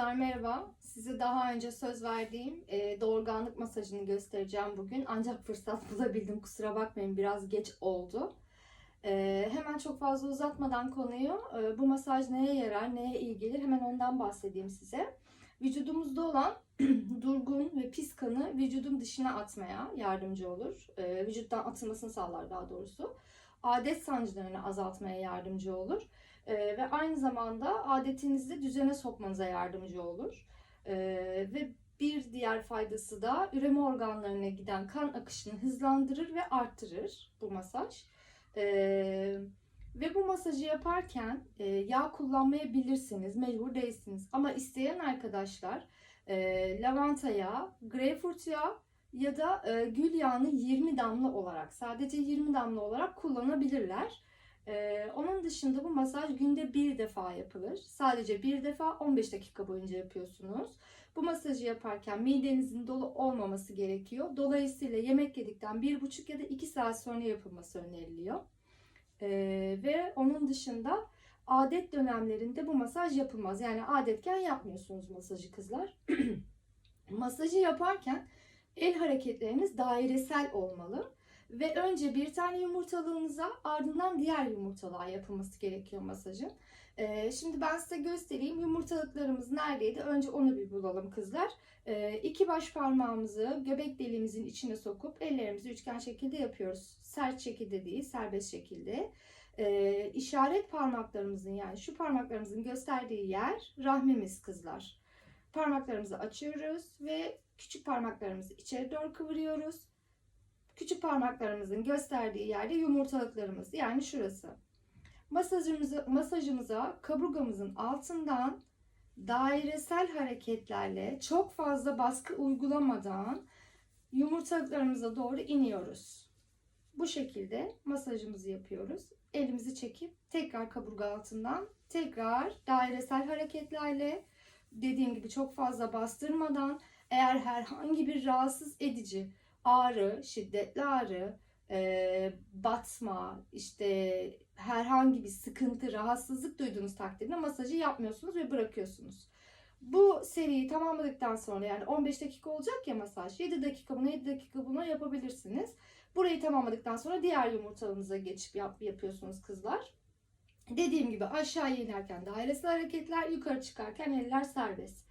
Kızlar merhaba. Size daha önce söz verdiğim e, doğurganlık masajını göstereceğim bugün. Ancak fırsat bulabildim. Kusura bakmayın biraz geç oldu. E, hemen çok fazla uzatmadan konuyu e, bu masaj neye yarar, neye iyi gelir hemen ondan bahsedeyim size. Vücudumuzda olan durgun ve pis kanı vücudun dışına atmaya yardımcı olur. E, vücuttan atılmasını sağlar daha doğrusu. Adet sancılarını azaltmaya yardımcı olur. Ee, ve aynı zamanda adetinizi düzene sokmanıza yardımcı olur. Ee, ve bir diğer faydası da üreme organlarına giden kan akışını hızlandırır ve arttırır bu masaj. Ee, ve bu masajı yaparken e, yağ kullanmayabilirsiniz, mecbur değilsiniz. Ama isteyen arkadaşlar e, lavanta yağı, greyfurt yağı ya da e, gül yağını 20 damla olarak, sadece 20 damla olarak kullanabilirler. Ee, onun dışında bu masaj günde bir defa yapılır. Sadece bir defa 15 dakika boyunca yapıyorsunuz. Bu masajı yaparken midenizin dolu olmaması gerekiyor. Dolayısıyla yemek yedikten 1,5 ya da 2 saat sonra yapılması öneriliyor. Ee, ve onun dışında adet dönemlerinde bu masaj yapılmaz. Yani adetken yapmıyorsunuz masajı kızlar. masajı yaparken el hareketleriniz dairesel olmalı. Ve önce bir tane yumurtalığınıza ardından diğer yumurtalığa yapılması gerekiyor masajın. Ee, şimdi ben size göstereyim yumurtalıklarımız neredeydi? Önce onu bir bulalım kızlar. Ee, iki baş parmağımızı göbek deliğimizin içine sokup ellerimizi üçgen şekilde yapıyoruz. Sert şekilde değil, serbest şekilde. Ee, işaret parmaklarımızın yani şu parmaklarımızın gösterdiği yer rahmimiz kızlar. Parmaklarımızı açıyoruz ve küçük parmaklarımızı içeri doğru kıvırıyoruz küçük parmaklarımızın gösterdiği yerde yumurtalıklarımız yani şurası. Masajımıza, masajımıza kaburgamızın altından dairesel hareketlerle çok fazla baskı uygulamadan yumurtalıklarımıza doğru iniyoruz. Bu şekilde masajımızı yapıyoruz. Elimizi çekip tekrar kaburga altından tekrar dairesel hareketlerle dediğim gibi çok fazla bastırmadan eğer herhangi bir rahatsız edici ağrı, şiddetli ağrı, e, batma, işte herhangi bir sıkıntı, rahatsızlık duyduğunuz takdirde masajı yapmıyorsunuz ve bırakıyorsunuz. Bu seriyi tamamladıktan sonra yani 15 dakika olacak ya masaj. 7 dakika buna 7 dakika buna yapabilirsiniz. Burayı tamamladıktan sonra diğer yumurtalığınıza geçip yap, yapıyorsunuz kızlar. Dediğim gibi aşağı inerken dairesel hareketler, yukarı çıkarken eller serbest.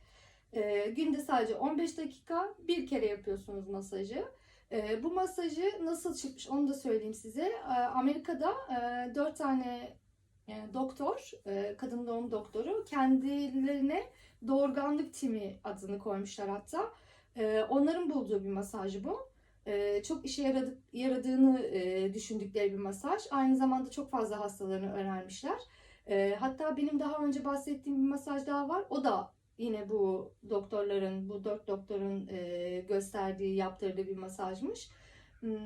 Ee, günde sadece 15 dakika bir kere yapıyorsunuz masajı. E, bu masajı nasıl çıkmış onu da söyleyeyim size. E, Amerika'da e, 4 tane yani doktor, e, kadın doğum doktoru kendilerine doğurganlık timi adını koymuşlar hatta. E, onların bulduğu bir masaj bu. E, çok işe yaradı, yaradığını e, düşündükleri bir masaj. Aynı zamanda çok fazla hastalarını önermişler. E, hatta benim daha önce bahsettiğim bir masaj daha var. O da yine bu doktorların, bu dört doktorun e, gösterdiği, yaptırdığı bir masajmış. Hmm,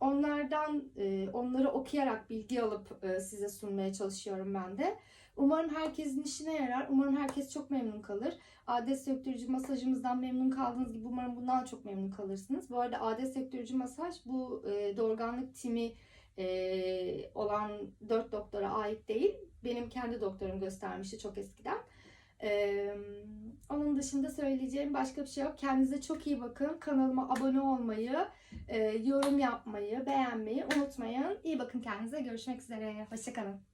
onlardan, e, onları okuyarak bilgi alıp e, size sunmaya çalışıyorum ben de. Umarım herkesin işine yarar. Umarım herkes çok memnun kalır. Adet söktürücü masajımızdan memnun kaldığınız gibi umarım bundan çok memnun kalırsınız. Bu arada adet söktürücü masaj bu e, doğurganlık timi e, olan dört doktora ait değil. Benim kendi doktorum göstermişti çok eskiden. Ee, onun dışında söyleyeceğim başka bir şey yok. Kendinize çok iyi bakın. Kanalıma abone olmayı, e, yorum yapmayı, beğenmeyi unutmayın. İyi bakın kendinize. Görüşmek üzere. Hoşçakalın.